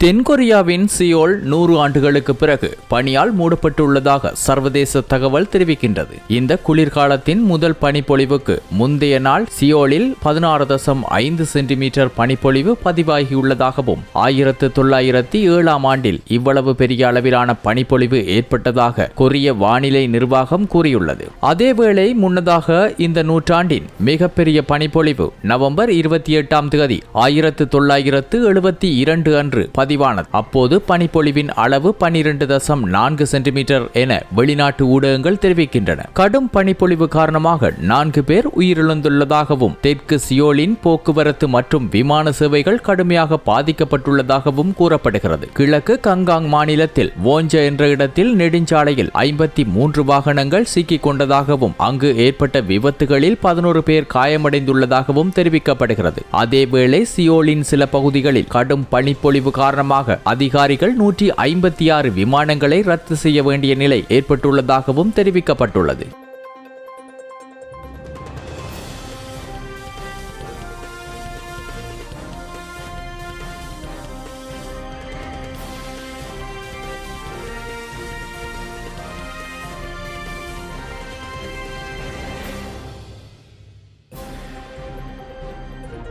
தென்கொரியாவின் சியோல் நூறு ஆண்டுகளுக்கு பிறகு பனியால் மூடப்பட்டுள்ளதாக சர்வதேச தகவல் தெரிவிக்கின்றது. இந்த குளிர்காலத்தின் முதல் பனிப்பொழிவுக்கு முந்தைய நாள் சியோலில் பதினாறு தசம் ஐந்து சென்டிமீட்டர் பனிப்பொழிவு பதிவாகியுள்ளதாகவும் ஆயிரத்து தொள்ளாயிரத்தி ஏழாம் ஆண்டில் இவ்வளவு பெரிய அளவிலான பனிப்பொழிவு ஏற்பட்டதாக கொரிய வானிலை நிர்வாகம் கூறியுள்ளது. அதேவேளை முன்னதாக இந்த நூற்றாண்டின் மிகப்பெரிய பனிப்பொழிவு நவம்பர் இருபத்தி எட்டாம் தேதி ஆயிரத்து தொள்ளாயிரத்து எழுபத்தி இரண்டு அன்று பதிவானது. அப்போது பனிப்பொழிவின் அளவு பனிரெண்டு தசம் நான்கு சென்டிமீட்டர் என வெளிநாட்டு ஊடகங்கள் தெரிவிக்கின்றன. கடும் பனிப்பொழிவு காரணமாக நான்கு பேர் உயிரிழந்துள்ளதாகவும் தெற்கு சியோலின் போக்குவரத்து மற்றும் விமான சேவைகள் கடுமையாக பாதிக்கப்பட்டுள்ளதாகவும் கூறப்படுகிறது. கிழக்கு கங்காங் மாநிலத்தில் வோஞ்ச என்ற இடத்தில் நெடுஞ்சாலையில் ஐம்பத்தி மூன்று வாகனங்கள் சிக்கிக் கொண்டதாகவும் அங்கு ஏற்பட்ட விபத்துகளில் பதினோரு பேர் காயமடைந்துள்ளதாகவும் தெரிவிக்கப்படுகிறது. அதேவேளை சியோலின் சில பகுதிகளில் கடும் பனிப்பொழிவு காரணமாக அதிகாரிகள் நூற்றி ஐம்பத்தி ஆறு விமானங்களை ரத்து செய்ய வேண்டிய நிலை ஏற்பட்டுள்ளதாகவும் தெரிவிக்கப்பட்டுள்ளது.